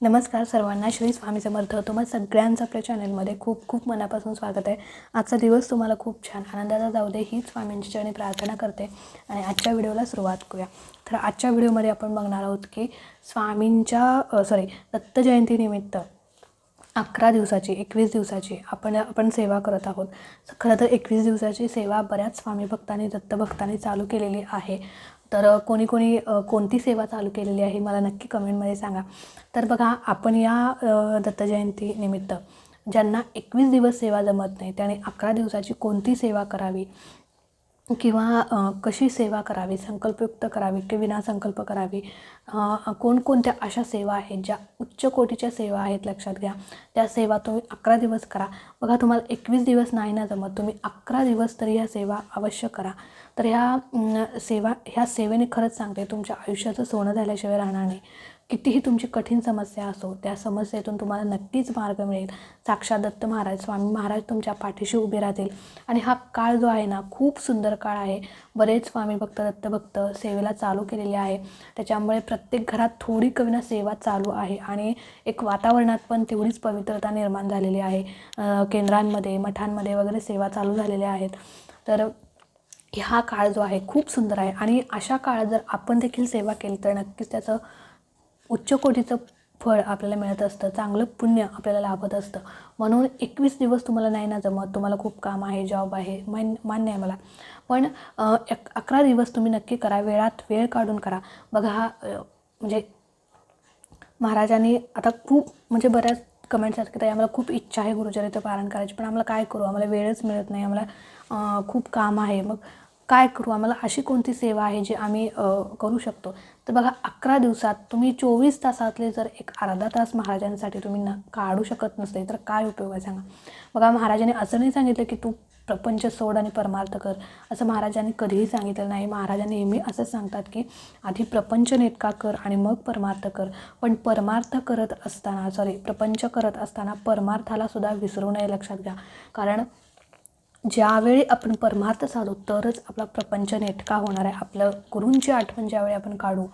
नमस्कार सर्वांना श्री स्वामी समर्थ. तुम्हाला सगळ्यांचं आपल्या चॅनलमध्ये खूप खूप मनापासून स्वागत आहे. आजचा दिवस तुम्हाला खूप छान आनंदाचा जाऊ दे हीच स्वामींची चरणी प्रार्थना करते आणि आजच्या व्हिडिओला सुरुवात करूया. तर आजच्या व्हिडिओमध्ये आपण बघणार आहोत की स्वामींच्या सॉरी दत्त जयंतीनिमित्त अकरा दिवसाची एकवीस दिवसाची आपण आपण सेवा करत आहोत. खरं तर एकवीस दिवसाची सेवा बऱ्याच स्वामी भक्तांनी दत्तभक्तांनी चालू केलेली आहे. तर कोणी कोणी कोणती सेवा चालू केलेली आहे मला नक्की कमेंटमध्ये सांगा. तर बघा आपण या दत्तजयंतीनिमित्त ज्यांना एकवीस दिवस सेवा जमत नाही त्याने अकरा दिवसाची कोणती सेवा करावी? किंवा कशी सेवा करावी? संकल्पयुक्त करावी की विनासंकल्प करावी? कोणकोणत्या अशा सेवा आहेत ज्या उच्च कोटीच्या सेवा आहेत लक्षात घ्या. त्या सेवा तुम्ही अकरा दिवस करा. बघा तुम्हाला एकवीस दिवस नाही ना जमत तुम्ही अकरा दिवस तरी ह्या सेवा अवश्य करा. तर ह्या सेवा ह्या सेवेने खरंच सांगते तुमच्या आयुष्याचं सोनं झाल्याशिवाय राहणार नाही. कितीही तुमची कठीण समस्या असो त्या समस्येतून तुम्हाला नक्कीच मार्ग मिळेल. साक्षात दत्त महाराज स्वामी महाराज तुमच्या पाठीशी उभे राहतील. आणि हा काळ जो आहे ना खूप सुंदर काळ आहे. बरेच स्वामी भक्त दत्तभक्त सेवेला चालू केलेले आहे. त्याच्यामुळे प्रत्येक घरात थोडी कविना सेवा चालू आहे. आणि एक वातावरणात पण तेवढीच पवित्रता निर्माण झालेली आहे. केंद्रांमध्ये मठांमध्ये वगैरे सेवा चालू झालेल्या आहेत. तर हा काळ जो आहे खूप सुंदर आहे. आणि अशा काळात जर आपण देखील सेवा केली तर नक्कीच त्याचं उच्च कोटीचं फळ आपल्याला मिळत असतं चांगलं पुण्य आपल्याला लाभत असतं. म्हणून एकवीस दिवस तुम्हाला नाही ना जमत तुम्हाला खूप काम आहे जॉब आहे मान मान्य आहे मला. पण एक अकरा दिवस तुम्ही नक्की करा वेळात वेळ काढून करा. बघा हा म्हणजे महाराजांनी आता खूप म्हणजे बऱ्याच कमेंट्स आहेत की ताई आम्हाला खूप इच्छा आहे गुरुचरित्र पारायण करायची पण आम्हाला काय करू? आम्हाला वेळच मिळत नाही आम्हाला खूप काम आहे. मग काय करू? आम्हाला अशी कोणती सेवा आहे जी आम्ही करू शकतो? तर बघा अकरा दिवसात तुम्ही चोवीस तासातले जर एक अर्धा तास महाराजांसाठी तुम्ही न काढू शकत नसते तर काय उपयोग आहे सांगा? बघा महाराजांनी असं नाही सांगितलं की तू प्रपंच सोड आणि परमार्थ कर असं महाराजांनी कधीही सांगितलं नाही. महाराजांनी नेहमी असंच सांगतात की आधी प्रपंच नेटका कर आणि मग परमार्थ कर. पण परमार्थ करत असताना सॉरी प्रपंच करत असताना परमार्थाला सुद्धा विसरू नये लक्षात घ्या. कारण ज्यावेळी आपण परमार्थ साधू तरच आपला प्रपंच नेटका होणार आहे. आपलं गुरूंची आठवण ज्यावेळी आपण काढू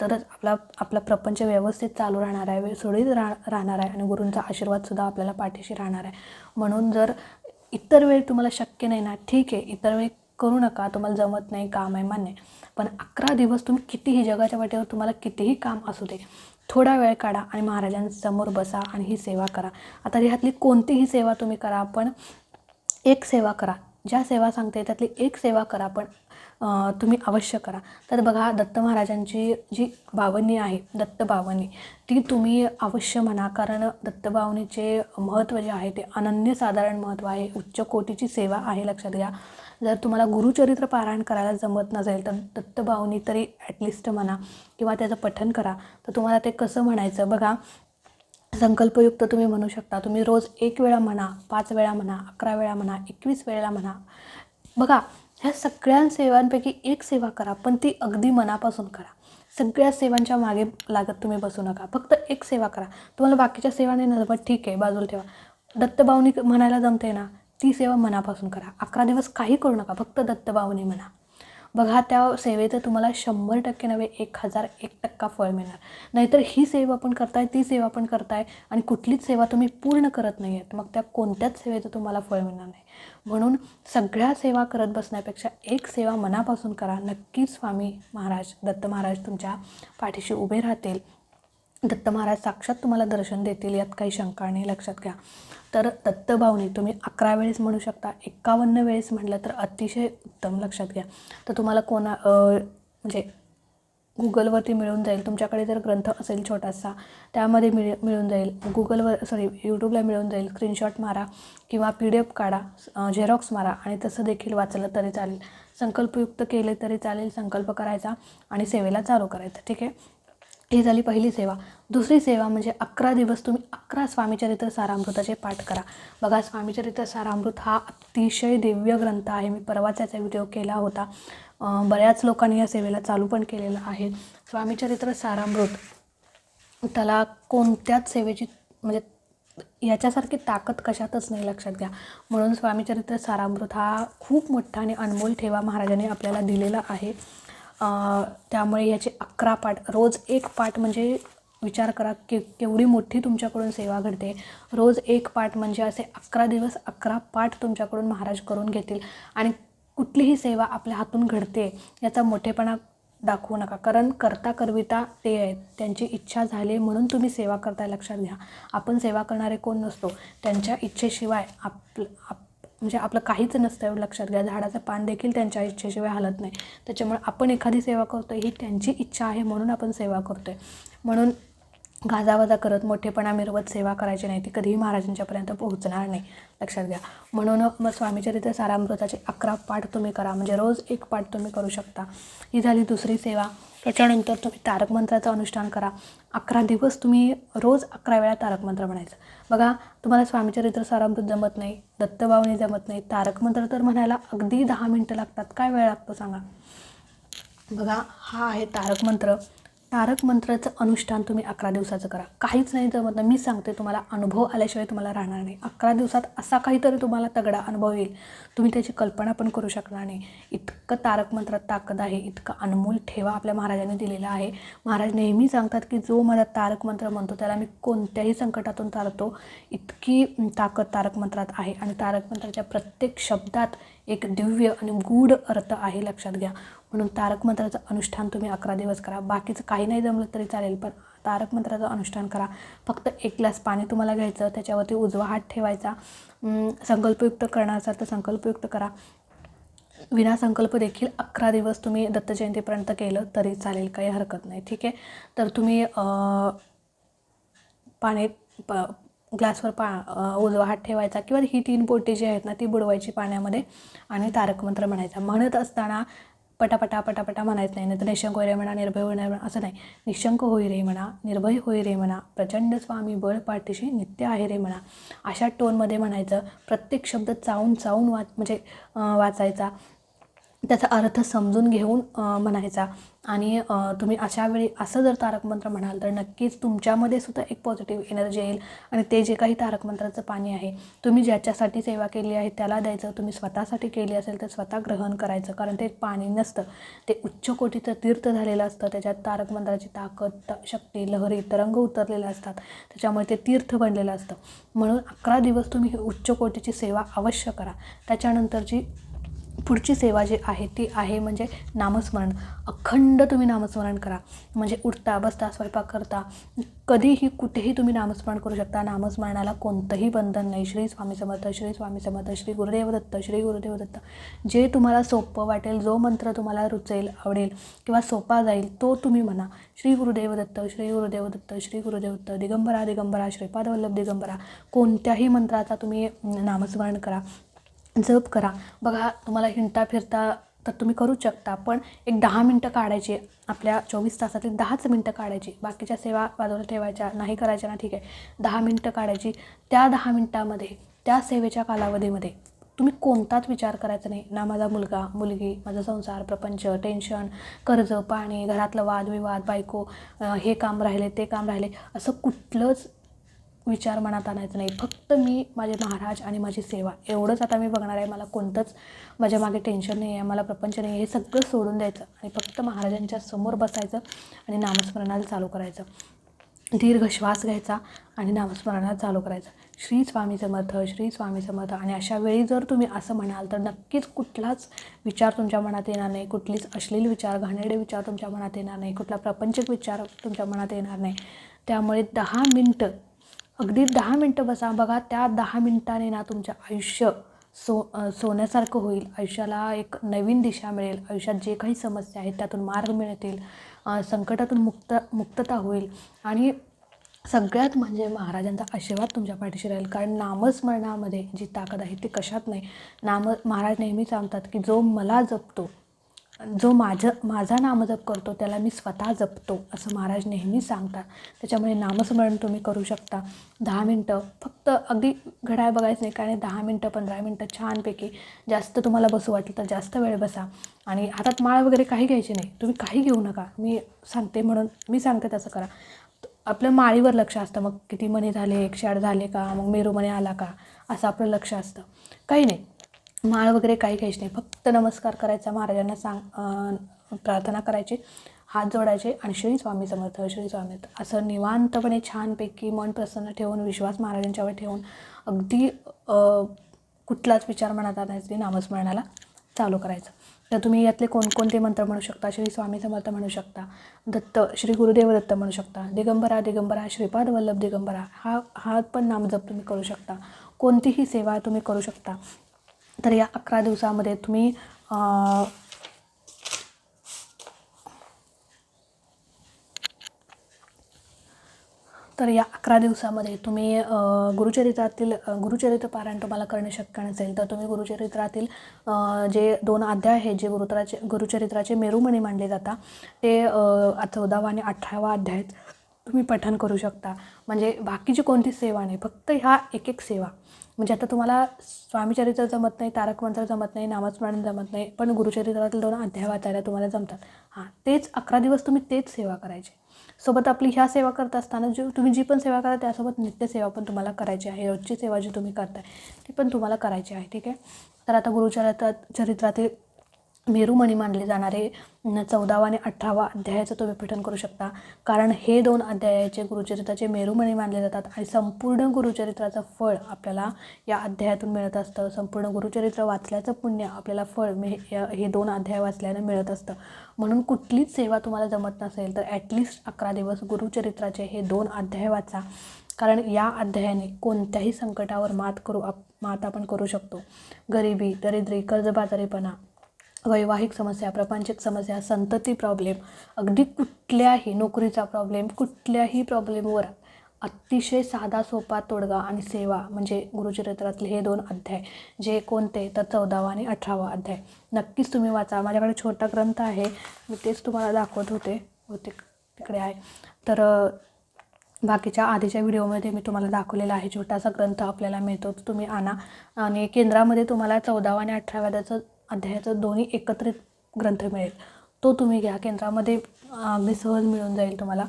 तरच आपला आपला प्रपंच व्यवस्थित चालू राहणार आहे सुरळीत राह राहणार आहे आणि गुरूंचा आशीर्वादसुद्धा आपल्याला पाठीशी राहणार आहे. म्हणून जर इतर वेळ तुम्हाला शक्य नाही ना. ठीक आहे इतर वेळ करू नका. तुम्हाला जमत नाही काम आहे मान्य पण अकरा दिवस तुम्ही कितीही जगाच्या वाटेवर तुम्हाला कितीही काम असू दे थोडा वेळ काढा आणि महाराजांसमोर बसा आणि ही सेवा करा. आता ह्यातली कोणतीही सेवा तुम्ही करा पण एक सेवा करा. ज्या सेवा सांगते त्यातली एक सेवा करा पण तुम्ही अवश्य करा. तर बघा दत्त महाराजांची जी बावनी आहे दत्त बावनी ती तुम्ही अवश्य म्हणा. कारण दत्त बावनीचे महत्त्व जे आहे ते अनन्यसाधारण महत्त्व आहे. उच्च कोटीची सेवा आहे लक्षात घ्या. जर तुम्हाला गुरुचरित्र पारायण करायला जमत नसेल तर दत्त बावनी तरी ॲटलिस्ट म्हणा किंवा त्याचं पठन करा. तर तुम्हाला ते कसं म्हणायचं बघा संकल्पयुक्त तुम्ही म्हणू शकता. तुम्ही रोज एक वेळा म्हणा पाच वेळा म्हणा अकरा वेळा म्हणा एकवीस वेळेला म्हणा. बघा ह्या सगळ्या सेवांपैकी एक सेवा करा पण ती अगदी मनापासून करा. सगळ्या सेवांच्या मागे लागत तुम्ही बसू नका. फक्त एक सेवा करा. तुम्हाला बाकीच्या सेवा नाही ना ठीक आहे बाजूला ठेवा. दत्तभावनी म्हणायला जमते ना ती सेवा मनापासून करा. अकरा दिवस काही करू नका फक्त दत्तभावनी म्हणा. बघा त्या सेवेचं तुम्हाला शंभर टक्के नव्हे एक हजार एक टक्का फळ मिळणार. नाहीतर ही सेवा पण करताय ती सेवा पण करताय आणि कुठलीच सेवा तुम्ही पूर्ण करत नाही आहेत मग त्या कोणत्याच सेवेचं तुम्हाला फळ मिळणार नाही. म्हणून सगळ्या सेवा करत बसण्यापेक्षा एक सेवा मनापासून करा. नक्कीच स्वामी महाराज दत्त महाराज तुमच्या पाठीशी उभे राहतील. दत्त महाराज साक्षात तुम्हाला दर्शन देतील यात काही शंका नाही लक्षात घ्या. तर दत्तभावनी तुम्ही अकरा वेळेस म्हणू शकता एकावन्न वेळेस म्हटलं तर अतिशय उत्तम लक्षात घ्या. तर तुम्हाला कोणा म्हणजे गुगलवरती मिळून जाईल. तुमच्याकडे जर ग्रंथ असेल छोटासा त्यामध्ये मिळ मिळून जाईल. गुगलवर सॉरी यूट्यूबला मिळून जाईल. स्क्रीनशॉट मारा किंवा पी डी एफ काढा झेरॉक्स मारा आणि तसं देखील वाचलं तरी चालेल. संकल्पयुक्त केले तरी चालेल संकल्प करायचा आणि सेवेला चालू करायचं ठीक आहे? ही झाली पहिली सेवा. दुसरी सेवा म्हणजे अकरा दिवस तुम्ही अकरा स्वामीचरित्र सारामृताचे पाठ करा. बघा स्वामीचरित्र सारामृत हा अतिशय दिव्य ग्रंथ आहे. मी परवाच याचा व्हिडिओ केला होता. बऱ्याच लोकांनी या सेवेला चालू पण केलेलं आहे. स्वामीचरित्र सारामृत त्याला कोणत्याच सेवेची म्हणजे याच्यासारखी ताकद कशातच नाही लक्षात घ्या. म्हणून स्वामीचरित्र सारामृत हा खूप मोठा आणि अनमोल ठेवा महाराजांनी आपल्याला दिलेला आहे. त्यामुळे याचे अकरा पाठ रोज एक पाठ म्हणजे विचार करा के केवढी मोठी तुमच्याकडून सेवा घडते. रोज एक पाठ म्हणजे असे अकरा दिवस अकरा पाठ तुमच्याकडून महाराज करून घेतील. आणि कुठलीही सेवा आपल्या हातून घडते याचा मोठेपणा दाखवू नका. कारण करता करविता ते आहेत. त्यांची इच्छा झाली म्हणून तुम्ही सेवा करताय लक्षात घ्या. आपण सेवा करणारे कोण नसतो. त्यांच्या इच्छेशिवाय आप आप म्हणजे आपलं काहीच नसतं एवढं लक्षात. घ्या झाडाचं पान देखील त्यांच्या इच्छेशिवाय हलत नाही. त्याच्यामुळे आपण एखादी सेवा करतो ही त्यांची इच्छा आहे म्हणून आपण सेवा करतो आहे म्हणून गाजावाजा करत मोठेपणा मिरवत सेवा करायची नाही ती कधीही महाराजांच्यापर्यंत पोहोचणार नाही. लक्षात घ्या. म्हणून मग स्वामीचरित्र सारामृताचे अकरा पाठ तुम्ही करा. म्हणजे रोज एक पाठ तुम्ही करू शकता. ही झाली दुसरी सेवा. त्याच्यानंतर तुम्ही तारक मंत्राचं अनुष्ठान करा. अकरा दिवस तुम्ही रोज अकरा वेळा तारक मंत्र म्हणायचं. बघा तुम्हाला स्वामीचरित्र सारामृत जमत नाही दत्तभावने जमत नाही. तारक मंत्र तर म्हणायला अगदी दहा मिनटं लागतात. काय वेळ लागतो सांगा? बघा हा आहे तारक मंत्र. तारक मंत्राचं अनुष्ठान तुम्ही अकरा दिवसाचं करा. काहीच नाही जमत नाही. मी सांगते तुम्हाला अनुभव आल्याशिवाय तुम्हाला राहणार नाही. अकरा दिवसात असा काहीतरी तुम्हाला तगडा अनुभव येईल. तुम्ही त्याची कल्पना पण करू शकणार नाही. इतकं तारक मंत्रात ताकद आहे. इतकं अनमोल ठेवा आपल्या महाराजांनी दिलेला आहे. महाराज नेहमी सांगतात की जो माझा तारक मंत्र म्हणतो त्याला मी कोणत्याही संकटातून तारतो. इतकी ताकद तारक मंत्रात आहे. आणि तारक मंत्राच्या प्रत्येक शब्दात एक दिव्य आणि गूढ अर्थ आहे. लक्षात घ्या. म्हणून तारक मंत्राचं अनुष्ठान तुम्ही अकरा दिवस करा. बाकीचं काही नाही जमलं तरी चालेल पण तारक मंत्राचं अनुष्ठान करा. फक्त एक ग्लास पाणी तुम्हाला घ्यायचं त्याच्यावरती उजवा हात ठेवायचा. संकल्पयुक्त करणार असाल तर संकल्पयुक्त करा. विना संकल्प देखील अकरा दिवस तुम्ही दत्त जयंतीपर्यंत केलं तरी चालेल काही हरकत नाही. ठीक आहे? तर तुम्ही पाणी प ग्लासवर पा उजवा हात ठेवायचा किंवा ही तीन पोटी जी आहेत ना ती बुडवायची पाण्यामध्ये आणि तारकमंत्र म्हणायचा. म्हणत असताना पटापटा पटापटा म्हणायचं नाही. नाही तर निशंक होई रे म्हणा निर्भय होई रे म्हणा असं नाही. निशंक होई रे म्हणा निर्भय होई रे म्हणा प्रचंड स्वामी बळ पाठीशी नित्य आहे रे म्हणा. अशा टोनमध्ये म्हणायचं. प्रत्येक शब्द चावून चावून वाच म्हणजे वाचायचा. त्याचा अर्थ समजून घेऊन म्हणायचा. आणि तुम्ही अशा वेळी असं जर तारक मंत्र म्हणाल तर नक्कीच तुमच्यामध्ये सुद्धा एक पॉझिटिव्ह एनर्जी येईल. आणि ते जे काही तारक मंत्राचं पाणी आहे तुम्ही ज्याच्यासाठी सेवा केली आहे त्याला द्यायचं. तुम्ही स्वतःसाठी केली असेल तर स्वतः ग्रहण करायचं. कारण ते पाणी नसतं. ते उच्च कोटीचं तीर्थ झालेलं असतं. त्याच्यात तारक मंत्राची ताकद शक्ती लहरी तरंग उतरलेले असतात. त्याच्यामुळे ते तीर्थ बनलेलं असतं. म्हणून अकरा दिवस तुम्ही उच्च कोटीची सेवा अवश्य करा. त्याच्यानंतरची पुढची सेवा जी आहे ती आहे म्हणजे नामस्मरण. अखंड तुम्ही नामस्मरण करा. म्हणजे उठता बसता स्वयंपाक करता कधीही कुठेही तुम्ही नामस्मरण करू शकता. नामस्मरणाला कोणतंही बंधन नाही. श्री स्वामी समर्थ श्री स्वामी समर्थ श्री गुरुदेव दत्त श्री गुरुदेव दत्त. जे तुम्हाला सोपं वाटेल जो मंत्र तुम्हाला रुचेल आवडेल किंवा सोपा जाईल तो तुम्ही म्हणा. श्री गुरुदेव दत्त श्री गुरुदेव दत्त श्री गुरुदेव दत्त दिगंबरा दिगंबरा श्रीपाद वल्लभ दिगंबरा. कोणत्याही मंत्राचा तुम्ही नामस्मरण करा. जप करा. बघा तुम्हाला हिंडता फिरता तर तुम्ही करूच शकता पण एक दहा मिनटं काढायची. आपल्या चोवीस तासातली दहाच मिनटं काढायची. बाकीच्या सेवा बाजूला ठेवायच्या नाही करायच्या ना ठीक आहे. दहा मिनटं काढायची. त्या दहा मिनटामध्ये त्या सेवेच्या कालावधीमध्ये तुम्ही कोणताच विचार करायचा नाही. ना माझा मुलगा मुलगी माझा संसार प्रपंच टेन्शन कर्ज पाणी घरातलं वादविवाद बायको हे काम राहिले ते काम राहिले असं कुठलंच विचार मनात आणायचं नाही. फक्त मी माझे महाराज आणि माझी सेवा. एवढंच आता मी बघणार आहे. मला कोणतंच माझ्या मागे टेन्शन नाही आहे मला प्रपंच नाही आहे हे सगळं सोडून द्यायचं. आणि फक्त महाराजांच्या समोर बसायचं आणि नामस्मरणाला चालू करायचं. दीर्घ श्वास घ्यायचा आणि नामस्मरणाला चालू करायचं. श्री स्वामी समर्थ श्री स्वामी समर्थ. आणि अशा वेळी जर तुम्ही असं म्हणाल तर नक्कीच कुठलाच विचार तुमच्या मनात येणार नाही. कुठलीच अश्लील विचार घाणेरडे विचार तुमच्या मनात येणार नाही. कुठला प्रपंचक विचार तुमच्या मनात येणार नाही. त्यामुळे दहा मिनटं अगदी दहा मिनटं बसा. बघा त्या दहा मिनटाने ना तुमचं आयुष्य सो सोन्यासारखं होईल. आयुष्याला एक नवीन दिशा मिळेल. आयुष्यात जे काही समस्या आहेत त्यातून मार्ग मिळतील. संकटातून मुक्त मुक्तता होईल. आणि सगळ्यात म्हणजे महाराजांचा आशीर्वाद तुमच्या पाठीशी राहील. कारण नामस्मरणामध्ये जी ताकद आहे ती कशात नाही. नाम महाराज नेहमी सांगतात की जो मला जपतो जो माझं माझा नामजप करतो त्याला मी स्वतः जपतो असं महाराज नेहमी सांगतात. त्याच्यामुळे नामस्मरण तुम्ही करू शकता. दहा मिनटं फक्त अगदी घड्याळ बघायचं नाही कारण दहा मिनटं पंधरा मिनटं छानपैकी जास्त तुम्हाला बसू वाटलं तर जास्त वेळ बसा. आणि हातात माळ वगैरे काही घ्यायची नाही तुम्ही काही घेऊ नका. मी सांगते म्हणून मी सांगते तसं करा. आपलं माळीवर लक्ष असतं मग किती मणी झाले एकशे आठ झाले का मग मेरूमणी आला का असं आपलं लक्ष असतं. काही नाही. माळ वगैरे काही घ्यायची नाही. फक्त नमस्कार करायचा महाराजांना सांग प्रार्थना करायची हात जोडायचे आणि श्री स्वामी समर्थ श्री स्वामी असं निवांतपणे छानपैकी मन प्रसन्न ठेवून विश्वास महाराजांच्यावर ठेवून अगदी कुठलाच विचार मनात आणायचा नाही नामस्मरणाला चालू करायचं. तर तुम्ही यातले कोणकोणते मंत्र म्हणू शकता? श्री स्वामी समर्थ म्हणू शकता. दत्त श्री गुरुदेव दत्त म्हणू शकता. दिगंबरा दिगंबरा श्रीपाद वल्लभ दिगंबरा. हा हा पण नामजप तुम्ही करू शकता. कोणतीही सेवा तुम्ही करू शकता. तर या अकरा दिवसामध्ये तुम्ही तर या अकरा दिवसामध्ये तुम्ही गुरुचरित्रातील गुरुचरित्र पारायण तुम्हाला करणे शक्य नसेल तर तुम्ही गुरुचरित्रातील जे दोन अध्याय आहेत जे गुरुत्राचे गुरुचरित्राचे मेरुमणी मानले जातात ते चौदावा आणि अठरावा अध्याय आहेत. तुम्ही पठण करू शकता. म्हणजे बाकीची कोणती सेवा नाही फक्त ह्या एक एक सेवा. म्हणजे आता तुम्हाला स्वामीचरित्र जमत नाही तारक मंत्र जमत नाही नामस्मरण जमत नाही पण गुरुचरित्रातील दोन अध्याय वाचायला तुम्हाला जमतात. हां तेच अकरा दिवस तुम्ही तेच सेवा करायची. सोबत आपली ह्या सेवा करत असताना जी तुम्ही जी पण सेवा करा त्यासोबत नित्यसेवा पण तुम्हाला करायची आहे. रोजची सेवा जी तुम्ही करताय ती पण तुम्हाला करायची आहे ठीक आहे? तर आता गुरुचरित्रात चरित्रातील मेरुमणी मानले जाणारे चौदावा आणि अठरावा अध्यायाचं तुम्ही पठन करू शकता. कारण हे दोन अध्यायाचे गुरुचरित्राचे मेरुमणी मानले जातात आणि संपूर्ण गुरुचरित्राचं फळ आपल्याला या अध्यायातून मिळत असतं. संपूर्ण गुरुचरित्र वाचल्याचं पुण्य आपल्याला फळ मे हे दोन अध्याय वाचल्यानं मिळत असतं. म्हणून कुठलीच सेवा तुम्हाला जमत नसेल तर ॲटलिस्ट अकरा दिवस गुरुचरित्राचे हे दोन अध्याय वाचा. कारण या अध्यायाने कोणत्याही संकटावर मात करू आप मात आपण करू शकतो. गरिबी दरिद्री कर्जबाजारीपणा वैवाहिक समस्या प्रपंचिक समस्या संतती प्रॉब्लेम अगदी कुठल्याही नोकरीचा प्रॉब्लेम कुठल्याही प्रॉब्लेमवर अतिशय साधा सोपा तोडगा आणि सेवा म्हणजे गुरुचरित्रातले हे दोन अध्याय जे कोणते तर चौदावा आणि अठरावा अध्याय. नक्कीच तुम्ही वाचा. माझ्याकडे छोटा ग्रंथ आहे. मी तेच तुम्हाला दाखवत होते. होते तिकडे आहे. तर बाकीच्या आधीच्या व्हिडिओमध्ये मी तुम्हाला दाखवलेला आहे. छोटासा ग्रंथ आपल्याला मिळतो. तुम्ही आणा. आणि केंद्रामध्ये तुम्हाला चौदावा आणि अठराव्याचं अध्यायाचं दोन्ही एकत्रित ग्रंथ मिळेल. तो तुम्ही घ्या. केंद्रामध्ये अगदी सहज मिळून जाईल तुम्हाला.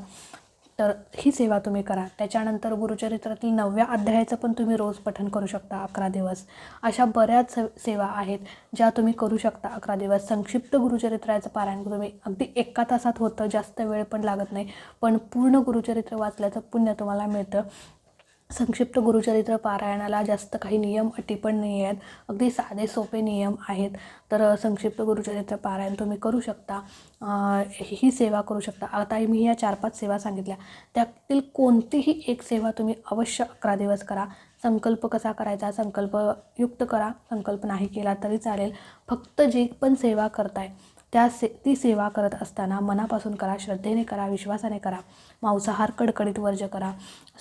तर ही सेवा तुम्ही करा. त्याच्यानंतर गुरुचरित्रातील नवव्या अध्यायाचं पण तुम्ही रोज पठन करू शकता अकरा दिवस. अशा बऱ्याच सेवा आहेत ज्या तुम्ही करू शकता अकरा दिवस. संक्षिप्त गुरुचरित्राचं पारायण तुम्ही अगदी एका तासात होतं जास्त वेळ पण लागत नाही. पण पूर्ण गुरुचरित्र वाचल्याचं पुण्य तुम्हाला मिळतं. संक्षिप्त गुरुचरित्र पारायणाला जास्त काही नियम अटी पण नाही आहेत. अगदी साधे सोपे नियम आहेत. तर संक्षिप्त गुरुचरित्र पारायण तुम्ही करू शकता. ही सेवा करू शकता. आता मी या चार पाच सेवा सांगितल्या. त्यातील कोणतीही एक सेवा तुम्ही अवश्य अकरा दिवस करा. संकल्प कसा करायचा? संकल्पयुक्त करा. संकल्प नाही केला तरी चालेल. फक्त जी पण सेवा करताय त्या से ती सेवा करत असताना मनापासून करा. श्रद्धेने करा. विश्वासाने करा. मांसाहार कडकडीत वर्ज करा.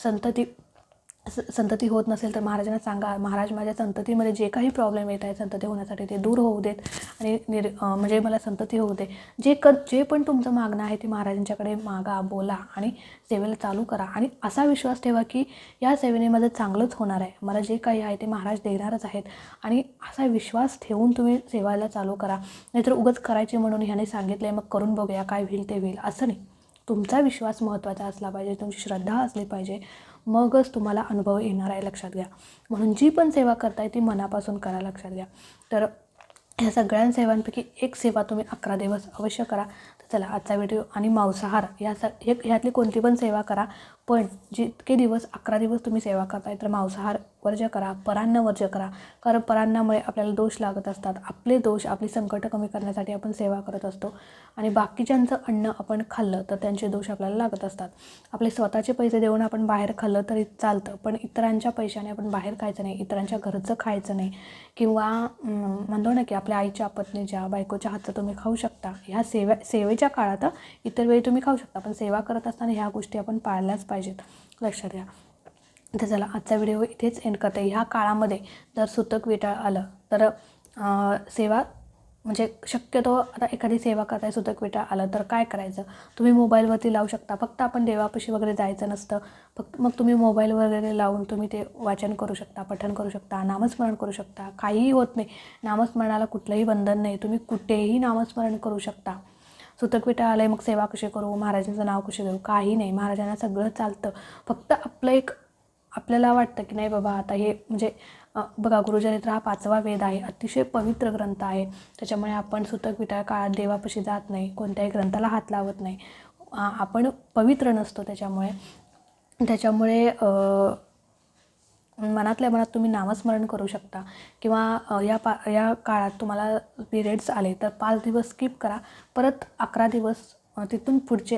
संतती संतती होत नसेल तर महाराजांना सांगा. महाराज माझ्या संततीमध्ये जे काही प्रॉब्लेम येत आहे संतती होण्यासाठी ते दूर होऊ देत आणि निर म्हणजे मला संतती होऊ दे. जे क जे पण तुमचं मागणं आहे ते महाराजांच्याकडे मागा बोला आणि सेवेला चालू करा. आणि असा विश्वास ठेवा की या सेवेने माझं चांगलंच होणार आहे. मला जे काही आहे ते महाराज देणारच आहेत. आणि असा विश्वास ठेवून तुम्ही सेवायला चालू करा. नाहीतर उगाच करायचे म्हणून ह्याने सांगितलं मग करून बघूया काय होईल ते होईल. असं नाही. तुमचा विश्वास महत्त्वाचा असला पाहिजे तुमची श्रद्धा असली पाहिजे. मगच तुम्हाला अनुभव येणार आहे लक्षात घ्या. म्हणून जी पण सेवा करताय ती मनापासून करा लक्षात घ्या. तर ह्या सगळ्या सेवांपैकी एक सेवा तुम्ही अकरा दिवस अवश्य करा. तर चला आजचा व्हिडिओ आणि मांसाहार या स ह्यातली कोणती पण सेवा करा. पण जितके दिवस अकरा दिवस तुम्ही सेवा करताय तर मांसाहार वर्ज करा परान्न वर्ज करा. कारण परान्नामुळे आपल्याला दोष लागत असतात. आपले दोष आपली संकटं कमी करण्यासाठी आपण सेवा करत असतो. आणि बाकीच्यांचं अन्न आपण खाल्लं तर त्यांचे दोष आपल्याला लागत असतात. आपले स्वतःचे पैसे देऊन आपण बाहेर खाल्लं तरी चालतं पण इतरांच्या पैशाने आपण बाहेर खायचं नाही इतरांच्या घरचं खायचं नाही. किंवा म्हणतो ना की आपल्या आईच्या पत्नीच्या बायकोच्या हातचं तुम्ही खाऊ शकता. ह्या सेवा सेवेच्या काळात इतर वेळी तुम्ही खाऊ शकता. पण सेवा करत असताना ह्या गोष्टी आपण पाळल्याच पाहिजेत. लक्षात घ्या. तर चला आजचा व्हिडिओ इथेच एंड करते. ह्या काळामध्ये जर सुतक विटाळ आलं तर सेवा म्हणजे शक्यतो आता एखादी सेवा करताय सुतक विटाळ आलं तर काय करायचं? तुम्ही मोबाईलवरती लावू शकता. फक्त आपण देवापाशी वगैरे जायचं नसतं. फक्त मग तुम्ही मोबाईल वगैरे लावून तुम्ही ते वाचन करू शकता पठण करू शकता नामस्मरण करू शकता. काहीही होत नाही. नामस्मरणाला कुठलंही बंधन नाही. तुम्ही कुठेही नामस्मरण करू शकता. सुतकविटा आहे मग सेवा कशी करू? महाराजांचं नाव कशी घेऊ? काही नाही. महाराजांना सगळं चालतं. फक्त आपलं एक आपल्याला वाटतं की नाही बाबा आता हे म्हणजे बघा गुरुचरित्र हा पाचवा वेद आहे. अतिशय पवित्र ग्रंथ आहे. त्याच्यामुळे आपण सुतक विटा काळात देवापाशी जात नाही. कोणत्याही ग्रंथाला हात लावत नाही. आपण पवित्र नसतो त्याच्यामुळे. त्याच्यामुळे मनातल्या मनात तुम्ही नामस्मरण करू शकता. किंवा या पा या काळात तुम्हाला पिरियड्स आले तर पाच दिवस स्किप करा. परत अकरा दिवस तिथून पुढचे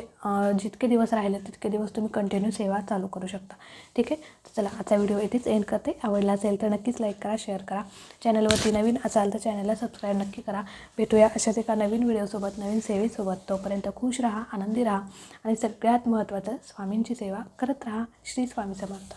जितके दिवस राहिले तितके दिवस तुम्ही कंटिन्यू सेवा चालू करू शकता. ठीक आहे? तर चला आजचा व्हिडिओ इथेच एंड करते. आवडला असेल तर नक्कीच लाईक करा शेअर करा. चॅनलवरती नवीन असाल तर चॅनलला सबस्क्राईब नक्की करा. भेटूया अशाच एका नवीन व्हिडिओसोबत नवीन सेवेसोबत. तोपर्यंत खुश राहा आनंदी राहा. आणि सगळ्यात महत्त्वाचं स्वामींची सेवा करत राहा. श्री स्वामी समर्थ.